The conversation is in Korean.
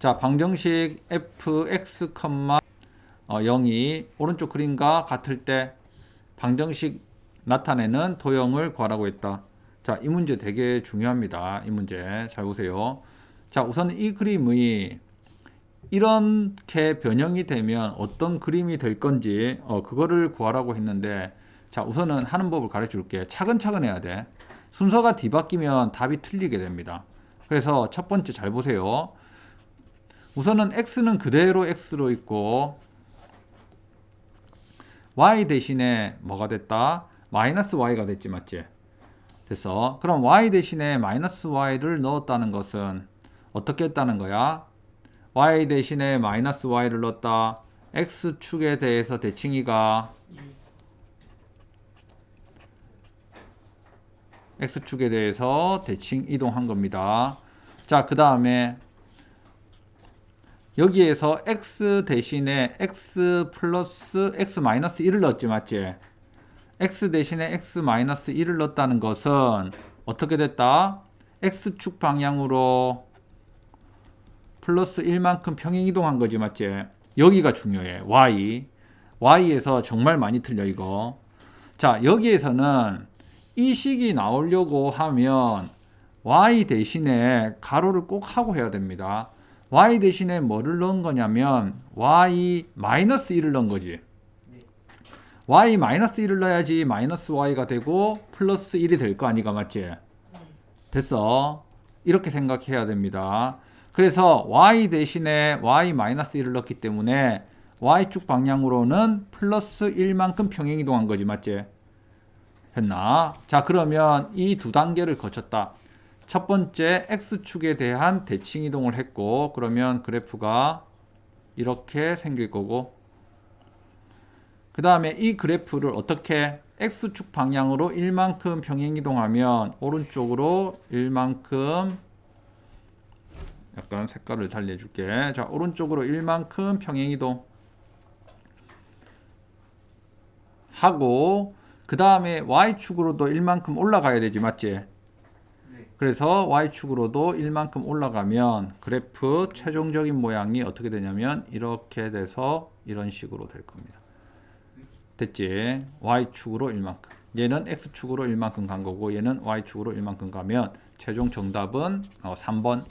자, 방정식 fx, 어, 0이 오른쪽 그림과 같을 때 방정식 나타내는 도형을 구하라고 했다. 자, 이 문제 되게 중요합니다. 이 문제 잘 보세요. 자, 우선 이 그림이 이렇게 변형이 되면 어떤 그림이 될 건지 어, 그거를 구하라고 했는데 자, 우선은 하는 법을 가르쳐 줄게. 차근차근 해야 돼. 순서가 뒤바뀌면 답이 틀리게 됩니다. 그래서 첫 번째 잘 보세요. 우선은 x는 그대로 x로 있고 y 대신에 뭐가 됐다? 마이너스 y가 됐지 맞지? 됐어. 그럼 y 대신에 마이너스 y를 넣었다는 것은 어떻게 했다는 거야? y 대신에 마이너스 y를 넣었다. x축에 대해서 대칭이가 x축에 대해서 대칭 이동한 겁니다. 자, 그 다음에 여기에서 x 대신에 x 플러스 x 마이너스 1을 넣었지 맞지? x 대신에 x 마이너스 1을 넣었다는 것은 어떻게 됐다? x축 방향으로 플러스 1만큼 평행 이동한 거지 맞지? 여기가 중요해. y. y에서 정말 많이 틀려 이거. 자, 여기에서는 이 식이 나오려고 하면 y 대신에 가로를 꼭 하고 해야 됩니다. Y 대신에 뭐를 넣은 거냐면 y 마이너스 1을 넣은 거지. y 마이너스 1을 넣어야지 마이너스 y가 되고 플러스 1이 될 거 아니가 맞지? 됐어. 이렇게 생각해야 됩니다. 그래서 y 대신에 y 마이너스 1을 넣기 때문에 y축 방향으로는 플러스 1만큼 평행 이동한 거지 맞지? 했나? 자 그러면 이 두 단계를 거쳤다. 첫 번째 x축에 대한 대칭 이동을 했고 그러면 그래프가 이렇게 생길 거고 그 다음에 이 그래프를 어떻게 x축 방향으로 1만큼 평행 이동하면 오른쪽으로 1만큼 약간 색깔을 달리 해줄게 자 오른쪽으로 1만큼 평행 이동 하고 그 다음에 y축으로도 1만큼 올라가야 되지 맞지? 그래서 y축으로도 1만큼 올라가면 그래프 최종적인 모양이 어떻게 되냐면 이렇게 돼서 이런 식으로 될 겁니다. 됐지? y축으로 1만큼. 얘는 x축으로 1만큼 간 거고 얘는 y축으로 1만큼 가면 최종 정답은 어, 3번